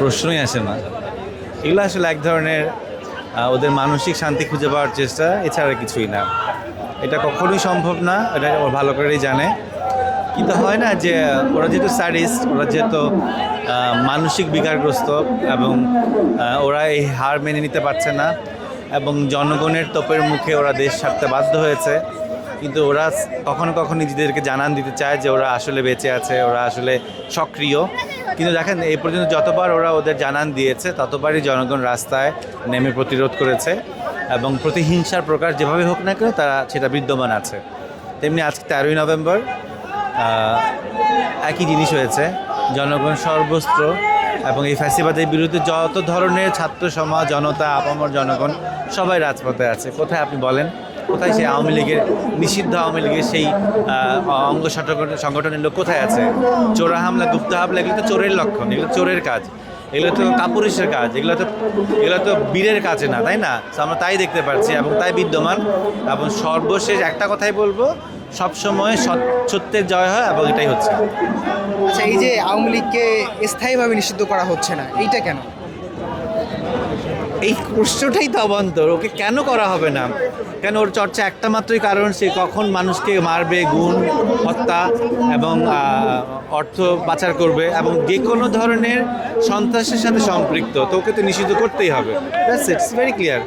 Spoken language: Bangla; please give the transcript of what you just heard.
প্রশ্নই আসে না। এগুলো আসলে এক ধরনের ওদের মানসিক শান্তি খুঁজে পাওয়ার চেষ্টা, এছাড়া কিছুই না। এটা কখনোই সম্ভব না, এটা ও ভালো করেই জানে। কিন্তু হয় না যে, ওরা যেহেতু স্যাডিস্ট, ওরা যেহেতু মানসিক বিকারগ্রস্ত এবং ওরা এই হার মেনে নিতে পারছে না এবং জনগণের তোপের মুখে ওরা দেশ ছাড়তে বাধ্য হয়েছে। কিন্তু ওরা কখনো কখনো নিজেদেরকে জানান দিতে চায় যে ওরা আসলে বেঁচে আছে, ওরা আসলে সক্রিয়। কিন্তু দেখেন, এই পর্যন্ত যতবার ওরা ওদের জানান দিয়েছে, ততবারই জনগণ রাস্তায় নেমে প্রতিরোধ করেছে এবং প্রতিহিংসার প্রকার যেভাবে হোক না কেন তারা সেটা বিদ্যমান আছে। তেমনি আজকে তেরোই নভেম্বর একই জিনিস হয়েছে। জনগণ সর্বস্ত্র এবং এই ফ্যাসিবাদের বিরুদ্ধে যত ধরনের ছাত্র সমাজ, জনতা, আপামর জনগণ, সবাই রাজপথে আছে। কোথায় আপনি বলেন? কোথায় সেই আওয়ামী লীগের, নিষিদ্ধ আওয়ামী লীগের সেই অঙ্গ সংগঠন- সংগঠনের লোক কোথায় আছে? চোরা হামলা, গুপ্ত হামলা, এগুলো তো চোরের লক্ষণ, এগুলো চোরের কাজ। এগুলো তো কাপুরুষের কাজ, এগুলো তো এগুলো তো বীরের কাজে না, তাই না? আমরা তাই দেখতে পাচ্ছি এবং তাই বিদ্যমান। এবং সর্বশেষ একটা কথাই বলব, সবসময় সত্যের জয় হয় এবং এটাই হচ্ছে। আচ্ছা এই যে আওয়ামী লীগকে স্থায়ীভাবে নিষিদ্ধ করা হচ্ছে না, এইটা কেন? এই প্রশ্নটাই তো অবান্তর, ওকে কেন করা হবে না? কেন ওর চর্চা একটা মাত্রই কারণ, সে কখন মানুষকে মারবে, গুণ, হত্যা এবং অর্থ পাচার করবে এবং যে কোনো ধরনের সন্ত্রাসের সাথে সম্পৃক্ত, তো ওকে তো নিষিদ্ধ করতেই হবে। It's very clear